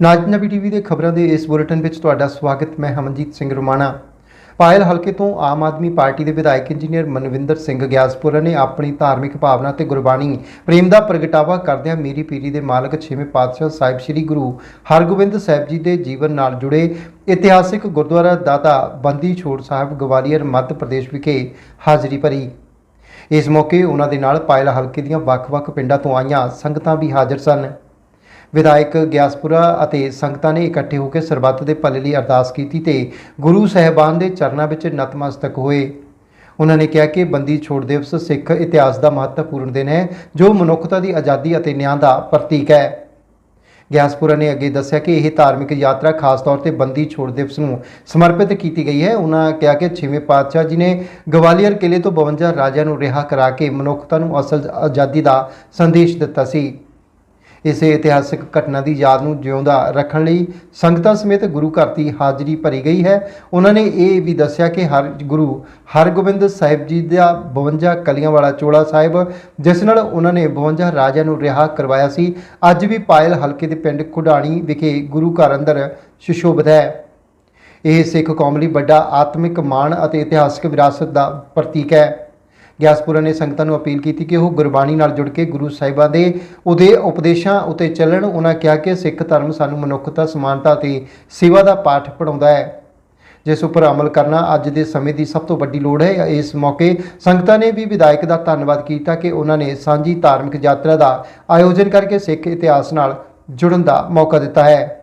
ਨਾਜਨਬੀ TV ਦੇ ਖਬਰਾਂ ਦੇ ਇਸ ਬੁਲੇਟਿਨ ਵਿੱਚ ਤੁਹਾਡਾ ਸਵਾਗਤ, ਮੈਂ ਹਮਨਜੀਤ ਸਿੰਘ ਰੋਮਾਣਾ। ਪਾਇਲ ਹਲਕੇ ਤੋਂ ਆਮ ਆਦਮੀ ਪਾਰਟੀ ਦੇ ਵਿਧਾਇਕ ਇੰਜੀਨੀਅਰ ਮਨਵਿੰਦਰ ਸਿੰਘ ਗਿਆਸਪੁਰਾ ਨੇ ਆਪਣੀ ਧਾਰਮਿਕ ਭਾਵਨਾ ਤੇ ਗੁਰਬਾਣੀ, ਪ੍ਰੇਮ ਦਾ ਪ੍ਰਗਟਾਵਾ ਕਰਦਿਆਂ ਮੀਰੀ ਪੀਰੀ ਦੇ ਮਾਲਕ ਛੇਵੇਂ ਪਾਤਸ਼ਾਹ ਸਾਹਿਬ ਸ੍ਰੀ ਗੁਰੂ ਹਰਗੋਬਿੰਦ ਸਾਹਿਬ ਜੀ ਦੇ ਜੀਵਨ ਨਾਲ ਜੁੜੇ ਇਤਿਹਾਸਿਕ ਗੁਰਦੁਆਰਾ ਦਾਤਾ ਬੰਦੀ ਛੋੜ ਸਾਹਿਬ, ਗਵਾਲੀਅਰ, ਮੱਧ ਪ੍ਰਦੇਸ਼ ਵਿਖੇ ਹਾਜ਼ਰੀ ਭਰੀ। ਇਸ ਮੌਕੇ ਉਹਨਾਂ ਦੇ ਨਾਲ ਪਾਇਲ ਹਲਕੇ ਦੀਆਂ ਵੱਖ-ਵੱਖ ਪਿੰਡਾਂ ਤੋਂ ਆਈਆਂ ਸੰਗਤਾਂ ਵੀ ਹਾਜ਼ਰ ਸਨ। ਵਿਧਾਇਕ ਗਿਆਸਪੁਰਾ ਅਤੇ ਸੰਗਤਾਂ ਨੇ ਇਕੱਠੇ ਹੋ ਕੇ ਸਰਬੱਤ ਦੇ ਭਲੇ ਲਈ ਅਰਦਾਸ ਕੀਤੀ ਤੇ ਗੁਰੂ ਸਹਿਬਾਨ ਦੇ ਚਰਨਾਂ ਵਿੱਚ ਨਤਮਸਤਕ ਹੋਏ। ਉਹਨਾਂ ਨੇ ਕਿਹਾ ਕਿ ਬੰਦੀ ਛੋੜ ਦਿਵਸ ਸਿੱਖ ਇਤਿਹਾਸ ਦਾ ਮਹੱਤਵਪੂਰਨ ਦਿਨ ਹੈ, ਜੋ ਮਨੁੱਖਤਾ ਦੀ ਆਜ਼ਾਦੀ ਅਤੇ ਨਿਆਂ ਦਾ ਪ੍ਰਤੀਕ ਹੈ। ਗਿਆਸਪੁਰਾ ਨੇ ਅੱਗੇ ਦੱਸਿਆ ਕਿ ਇਹ ਧਾਰਮਿਕ ਯਾਤਰਾ ਖਾਸ ਤੌਰ ਤੇ ਬੰਦੀ ਛੋੜ ਦਿਵਸ ਨੂੰ ਸਮਰਪਿਤ ਕੀਤੀ ਗਈ ਹੈ। ਉਹਨਾਂ ਕਿਹਾ ਕਿ ਛੇਵੇਂ ਪਾਤਸ਼ਾਹ ਜੀ ਨੇ ਗਵਾਲੀਅਰ ਕਿਲੇ ਤੋਂ 52 ਰਾਜਿਆਂ ਨੂੰ ਰਿਹਾ ਕਰਾ ਕੇ ਮਨੁੱਖਤਾ ਨੂੰ ਅਸਲ ਆਜ਼ਾਦੀ ਦਾ ਸੰਦੇਸ਼ ਦਿੱਤਾ ਸੀ। ਇਸੇ ਇਤਿਹਾਸਕ ਘਟਨਾ ਦੀ ਯਾਦ ਨੂੰ ਜਿਉਂਦਾ ਰੱਖਣ ਲਈ ਸੰਗਤਾਂ ਸਮੇਤ ਗੁਰੂ ਘਰ ਦੀ ਹਾਜ਼ਰੀ ਭਰੀ ਗਈ ਹੈ। ਉਹਨਾਂ ਨੇ ਇਹ ਵੀ ਦੱਸਿਆ ਕਿ ਹਰ ਗੁਰੂ ਹਰਗੋਬਿੰਦ ਸਾਹਿਬ ਜੀ ਦਾ 52 ਕਲੀਆਂ ਵਾਲਾ ਚੋਲਾ ਸਾਹਿਬ, ਜਿਸ ਨਾਲ ਉਹਨਾਂ ਨੇ 52 ਰਾਜਿਆਂ ਨੂੰ ਰਿਹਾ ਕਰਵਾਇਆ ਸੀ, ਅੱਜ ਵੀ ਪਾਇਲ ਹਲਕੇ ਦੇ ਪਿੰਡ ਖੁਡਾਣੀ ਵਿਖੇ ਗੁਰੂ ਘਰ ਅੰਦਰ ਸੁਸ਼ੋਭਿਤ ਹੈ। ਇਹ ਸਿੱਖ ਕੌਮ ਲਈ ਵੱਡਾ ਆਤਮਿਕ ਮਾਣ ਅਤੇ ਇਤਿਹਾਸਕ ਵਿਰਾਸਤ ਦਾ ਪ੍ਰਤੀਕ ਹੈ। ਗਿਆਸਪੁਰਾ ਨੇ ਸੰਗਤਾਂ ਨੂੰ ਅਪੀਲ ਕੀਤੀ ਕਿ ਉਹ ਗੁਰਬਾਣੀ ਨਾਲ ਜੁੜ ਕੇ ਗੁਰੂ ਸਾਹਿਬਾਂ ਦੇ ਉਹਦੇ ਉਪਦੇਸ਼ਾਂ ਉਤੇ ਚੱਲਣ। ਉਹਨਾਂ ਕਿਹਾ ਕਿ ਸਿੱਖ ਧਰਮ ਸਾਨੂੰ ਮਨੁੱਖਤਾ, ਸਮਾਨਤਾ ਤੇ ਸੇਵਾ ਦਾ ਪਾਠ ਪੜਾਉਂਦਾ ਹੈ। ਜਿਸ ਉੱਪਰ ਅਮਲ ਕਰਨਾ ਅੱਜ ਦੇ ਸਮੇਂ ਦੀ ਸਭ ਤੋਂ ਵੱਡੀ ਲੋੜ ਹੈ। ਇਸ ਮੌਕੇ ਸੰਗਤਾਂ ਨੇ ਵੀ ਵਿਧਾਇਕ ਦਾ ਧੰਨਵਾਦ ਕੀਤਾ ਕਿ ਉਹਨਾਂ ਨੇ ਸਾਂਝੀ ਧਾਰਮਿਕ ਯਾਤਰਾ ਦਾ ਆਯੋਜਨ ਕਰਕੇ ਸਿੱਖ ਇਤਿਹਾਸ ਨਾਲ ਜੁੜਨ ਦਾ ਮੌਕਾ ਦਿੱਤਾ ਹੈ।